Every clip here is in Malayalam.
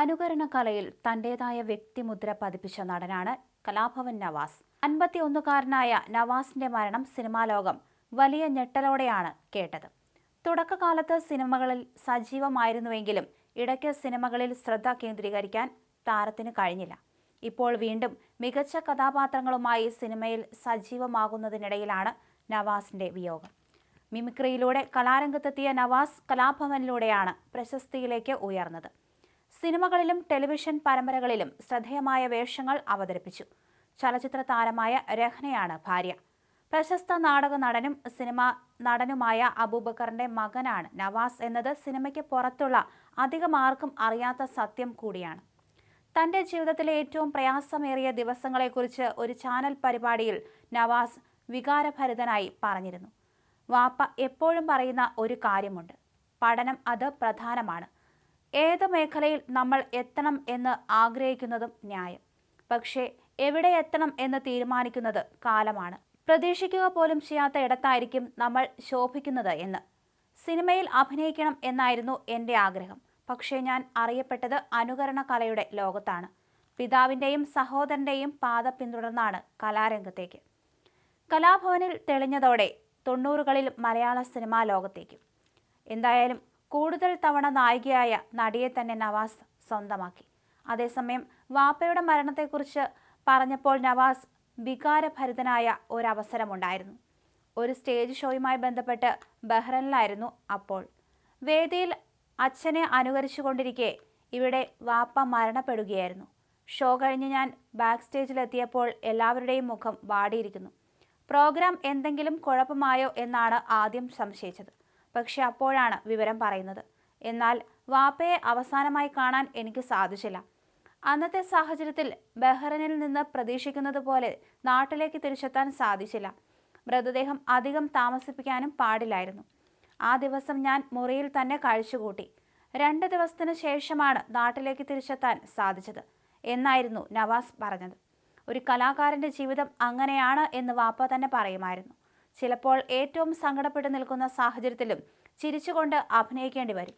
അനുകരണ കലയിൽ തന്റേതായ വ്യക്തിമുദ്ര പതിപ്പിച്ച നടനാണ് കലാഭവൻ നവാസ്. അൻപത്തിയൊന്നുകാരനായ നവാസിന്റെ മരണം സിനിമാ ലോകം വലിയ ഞെട്ടലോടെയാണ് കേട്ടത്. തുടക്കകാലത്ത് സിനിമകളിൽ സജീവമായിരുന്നുവെങ്കിലും ഇടയ്ക്ക് സിനിമകളിൽ ശ്രദ്ധ കേന്ദ്രീകരിക്കാൻ താരത്തിന് കഴിഞ്ഞില്ല. ഇപ്പോൾ വീണ്ടും മികച്ച കഥാപാത്രങ്ങളുമായി സിനിമയിൽ സജീവമാകുന്നതിനിടയിലാണ് നവാസിന്റെ വിയോഗം. മിമിക്രിയിലൂടെ കലാരംഗത്തെത്തിയ നവാസ് കലാഭവനിലൂടെയാണ് പ്രശസ്തിയിലേക്ക് ഉയർന്നത്. സിനിമകളിലും ടെലിവിഷൻ പരമ്പരകളിലും ശ്രദ്ധേയമായ വേഷങ്ങൾ അവതരിപ്പിച്ചു. ചലച്ചിത്ര താരമായ രഹ്നയാണ് ഭാര്യ. പ്രശസ്ത നാടക നടനും സിനിമ നടനുമായ അബൂബക്കറിന്റെ മകനാണ് നവാസ് എന്നത് സിനിമയ്ക്ക് പുറത്തുള്ള അധികമാർക്കും അറിയാത്ത സത്യം കൂടിയാണ്. തന്റെ ജീവിതത്തിലെ ഏറ്റവും പ്രയാസമേറിയ ദിവസങ്ങളെക്കുറിച്ച് ഒരു ചാനൽ പരിപാടിയിൽ നവാസ് വികാരഭരിതനായി പറഞ്ഞിരുന്നു. വാപ്പ എപ്പോഴും പറയുന്ന ഒരു കാര്യമുണ്ട്. പഠനം അത് പ്രധാനമാണ്. ഏത് മേഖലയിൽ നമ്മൾ എത്തണം എന്ന് ആഗ്രഹിക്കുന്നതും ന്യായം. പക്ഷേ എവിടെ എത്തണം എന്ന് തീരുമാനിക്കുന്നത് കാലമാണ്. പ്രതീക്ഷിക്കുക പോലും ചെയ്യാത്ത ഇടത്തായിരിക്കും നമ്മൾ ശോഭിക്കുന്നത് എന്ന്. സിനിമയിൽ അഭിനയിക്കണം എന്നായിരുന്നു എന്റെ ആഗ്രഹം. പക്ഷേ ഞാൻ അറിയപ്പെട്ടത് അനുകരണ കലയുടെ ലോകത്താണ്. പിതാവിന്റെയും സഹോദരന്റെയും പാത പിന്തുടർന്നാണ് കലാരംഗത്തേക്ക്. കലാഭവനിൽ തെളിഞ്ഞതോടെ തൊണ്ണൂറുകളിൽ മലയാള സിനിമാ ലോകത്തേക്ക്. എന്തായാലും കൂടുതൽ തവണ നായികയായ നടിയെ തന്നെ നവാസ് സ്വന്തമാക്കി. അതേസമയം വാപ്പയുടെ മരണത്തെക്കുറിച്ച് പറഞ്ഞപ്പോൾ നവാസ് വികാരഭരിതനായ ഒരവസരമുണ്ടായിരുന്നു. ഒരു സ്റ്റേജ് ഷോയുമായി ബന്ധപ്പെട്ട് ബഹ്റനിലായിരുന്നു അപ്പോൾ. വേദിയിൽ അച്ഛനെ അനുകരിച്ചുകൊണ്ടിരിക്കെ ഇവിടെ വാപ്പ മരണപ്പെടുകയായിരുന്നു. ഷോ കഴിഞ്ഞ് ഞാൻ ബാക്ക് സ്റ്റേജിലെത്തിയപ്പോൾ എല്ലാവരുടെയും മുഖം വാടിയിരിക്കുന്നു. പ്രോഗ്രാം എന്തെങ്കിലും കുഴപ്പമായോ എന്നാണ് ആദ്യം സംശയിച്ചത്. പക്ഷെ അപ്പോഴാണ് വിവരം പറയുന്നത്. എന്നാൽ വാപ്പയെ അവസാനമായി കാണാൻ എനിക്ക് സാധിച്ചില്ല. അന്നത്തെ സാഹചര്യത്തിൽ ബഹ്റനിൽ നിന്ന് പ്രതീക്ഷിക്കുന്നത് പോലെ നാട്ടിലേക്ക് തിരിച്ചെത്താൻ സാധിച്ചില്ല. മൃതദേഹം അധികം താമസിപ്പിക്കാനും പാടില്ലായിരുന്നു. ആ ദിവസം ഞാൻ മുറിയിൽ തന്നെ കഴിച്ചുകൂട്ടി. രണ്ട് ദിവസത്തിന് ശേഷമാണ് നാട്ടിലേക്ക് തിരിച്ചെത്താൻ സാധിച്ചത് എന്നായിരുന്നു നവാസ് പറഞ്ഞത്. ഒരു കലാകാരന്റെ ജീവിതം അങ്ങനെയാണ് എന്ന് വാപ്പ തന്നെ പറയുമായിരുന്നു. ചിലപ്പോൾ ഏറ്റവും സങ്കടപ്പെട്ട് നിൽക്കുന്ന സാഹചര്യത്തിലും ചിരിച്ചുകൊണ്ട് അഭിനയിക്കേണ്ടി വരും.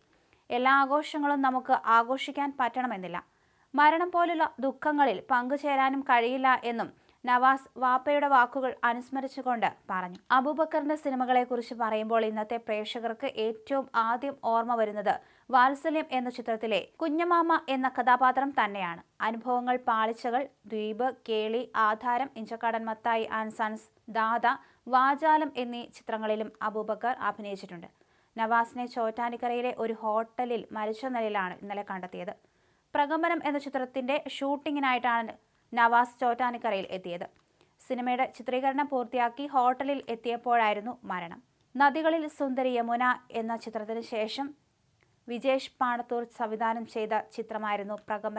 എല്ലാ ആഘോഷങ്ങളും നമുക്ക് ആഘോഷിക്കാൻ പറ്റണമെന്നില്ല. മരണം പോലുള്ള ദുഃഖങ്ങളിൽ പങ്കുചേരാനും കഴിയില്ല എന്നും നവാസ് വാപ്പയുടെ വാക്കുകൾ അനുസ്മരിച്ചുകൊണ്ട് പറഞ്ഞു. അബൂബക്കറിന്റെ സിനിമകളെക്കുറിച്ച് പറയുമ്പോൾ ഇന്നത്തെ പ്രേക്ഷകർക്ക് ഏറ്റവും ആദ്യം ഓർമ്മ വരുന്നത് വാത്സല്യം എന്ന ചിത്രത്തിലെ കുഞ്ഞമാമ എന്ന കഥാപാത്രം തന്നെയാണ്. അനുഭവങ്ങൾ പാളിച്ചകൾ ദ്വീപ് കേളി ആധാരം ഇഞ്ചക്കാടൻ മത്തായി ആൻഡ് സൺസ് ദാദ വാചാലം എന്നീ ചിത്രങ്ങളിലും അബൂബക്കർ അഭിനയിച്ചിട്ടുണ്ട്. നവാസിനെ ചോറ്റാനിക്കരയിലെ ഒരു ഹോട്ടലിൽ മരിച്ച നിലയിലാണ് ഇന്നലെ കണ്ടെത്തിയത്. പ്രകമ്പനം എന്ന ചിത്രത്തിന്റെ ഷൂട്ടിങ്ങിനായിട്ടാണ് നവാസ് ചോറ്റാനിക്കരയിൽ എത്തിയത്. സിനിമയുടെ ചിത്രീകരണം പൂർത്തിയാക്കി ഹോട്ടലിൽ എത്തിയപ്പോഴായിരുന്നു മരണം. നദികളിൽ സുന്ദരി യമുന എന്ന ചിത്രത്തിന് ശേഷം വിജേഷ് പാണത്തൂർ സംവിധാനം ചെയ്ത ചിത്രമായിരുന്നു പ്രകമ്പനം.